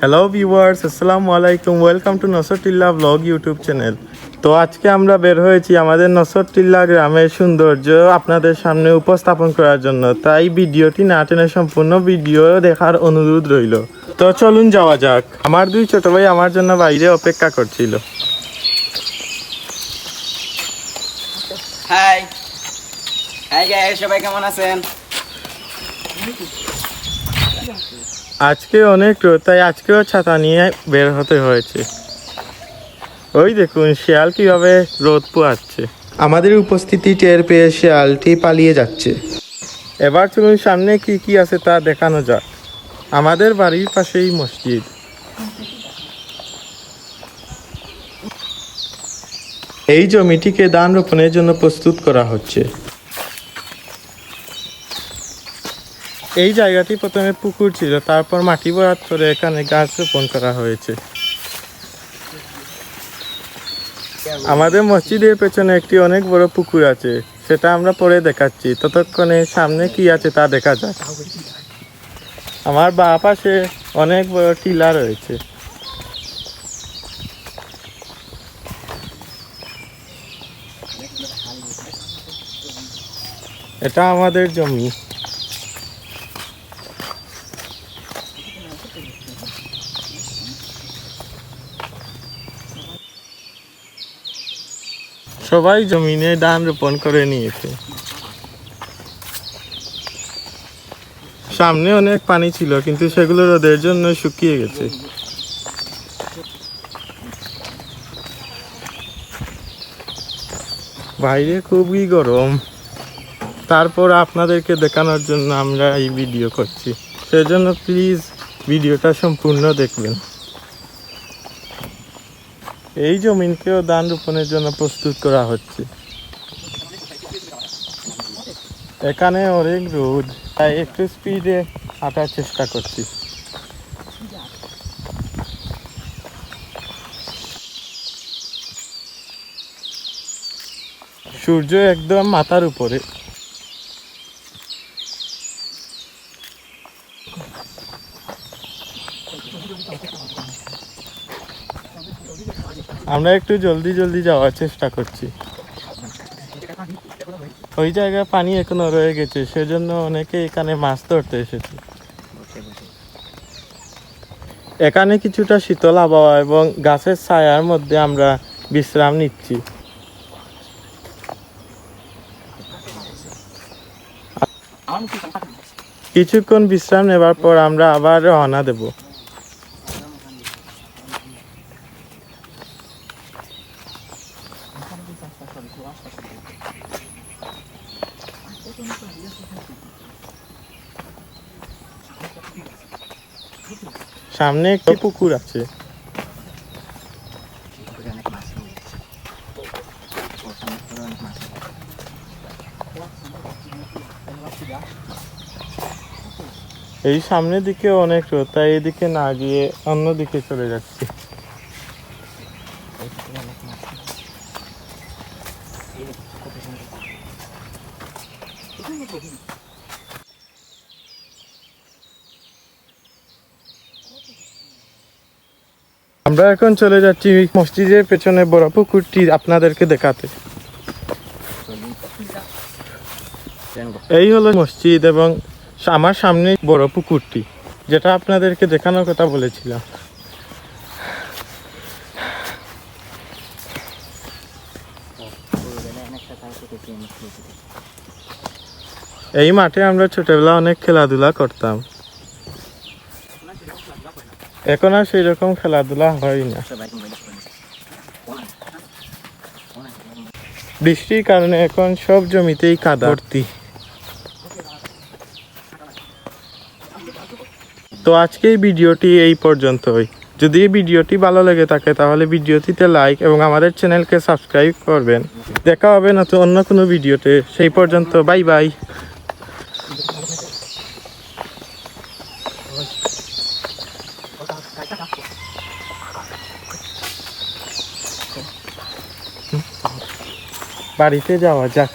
Hello viewers আসসালামু আলাইকুম welcome to Nasratilla blog YouTube channel তো আজকে আমরা বের হয়েছি আমাদের নসরটিল্লা গ্রামের সৌন্দর্য আপনাদের সামনে উপস্থাপন করার জন্য। তাই ভিডিওটি না টেনে সম্পূর্ণ ভিডিও দেখার অনুরোধ রইল। তো চলুন যাওয়া যাক। আমার দুই ছোট ভাই আমার জন্য বাইরে অপেক্ষা করছিল। হাই হাই সবাই কেমন আছেন? আজকে অনেক রোদ তাই আজকেও ছাতা নিয়ে বের হতে হয়েছে। ওই দেখুন শিয়াল কীভাবে রোদ পোয়াচ্ছে আমাদের উপস্থিতি টের পেয়ে শেয়ালটি পালিয়ে যাচ্ছে। এবার চলুন সামনে কি কি আছে তা দেখানো যাক। আমাদের বাড়ির পাশেই মসজিদ। এই জমিটিকে ধান রোপণের জন্য প্রস্তুত করা হচ্ছে। এই জায়গাটি প্রথমে পুকুর ছিল, তারপর মাটি ভরাট করে এখানে গাছ রোপণ করা হয়েছে। আমাদের মসজিদের পেছনে একটি অনেক বড় পুকুর আছে, সেটা আমরা পরে দেখাচ্ছি। ততক্ষণে সামনে কি আছে তা দেখা যাক। আমার বা পাশে অনেক বড় টিলা রয়েছে। এটা আমাদের জমি। সবাই জমিনে ধান রোপণ করে নিয়েছে। সামনে অনেক পানি ছিল, কিন্তু সেগুলো রোদের জন্য শুকিয়ে গেছে। বাইরে খুবই গরম। তারপর আপনাদেরকে দেখানোর জন্য আমরা এই ভিডিও করছি। সেজন্য প্লিজ ভিডিওটা সম্পূর্ণ দেখবেন। এই জমিনকেও ধান রোপণের জন্য প্রস্তুত করা হচ্ছে। এখানে অনেক রোদ, তাই একটু স্পিডে হাঁটার চেষ্টা করছি। সূর্য একদম মাথার উপরে। আমরা একটু জলদি জলদি যাওয়ার চেষ্টা করছি। ওই জায়গায় পানি এখনও রয়ে গেছে, সেজন্য অনেকে এখানে মাছ ধরতে এসেছে। এখানে কিছুটা শীতল আবহাওয়া এবং গাছের ছায়ার মধ্যে আমরা বিশ্রাম নিচ্ছি। কিছুক্ষণ বিশ্রাম নেবার পর আমরা আবার রওনা দেব। সামনে একটা পুকুর আছে। এই সামনের দিকে অনেক রোদ, তাই এদিকে না গিয়ে অন্যদিকে চলে যাচ্ছি। আমরা এখন চলে যাচ্ছি মসজিদের পেছনে বড় পুকুরটি আপনাদেরকে দেখাতে। এই হলো মসজিদ এবং আমার সামনে বড় পুকুরটি, যেটা আপনাদেরকে দেখানোর কথা বলেছিলাম। এই মাঠে আমরা ছোটবেলা অনেক খেলাধুলা করতাম। এখন আর সেই রকম খেলাধুলা হয় না। বৃষ্টির কারণে এখন সব জমিতেই কাদা। ভর্তি। তো আজকের ভিডিওটি এই পর্যন্তই। যদি ভিডিওটি ভালো লেগে থাকে, তাহলে ভিডিওটিতে লাইক এবং আমাদের চ্যানেলকে সাবস্ক্রাইব করবেন। দেখা হবে না তো অন্য কোনো ভিডিওতে। সেই পর্যন্ত বাই বাই বাড়িতে যাওয়া যাক।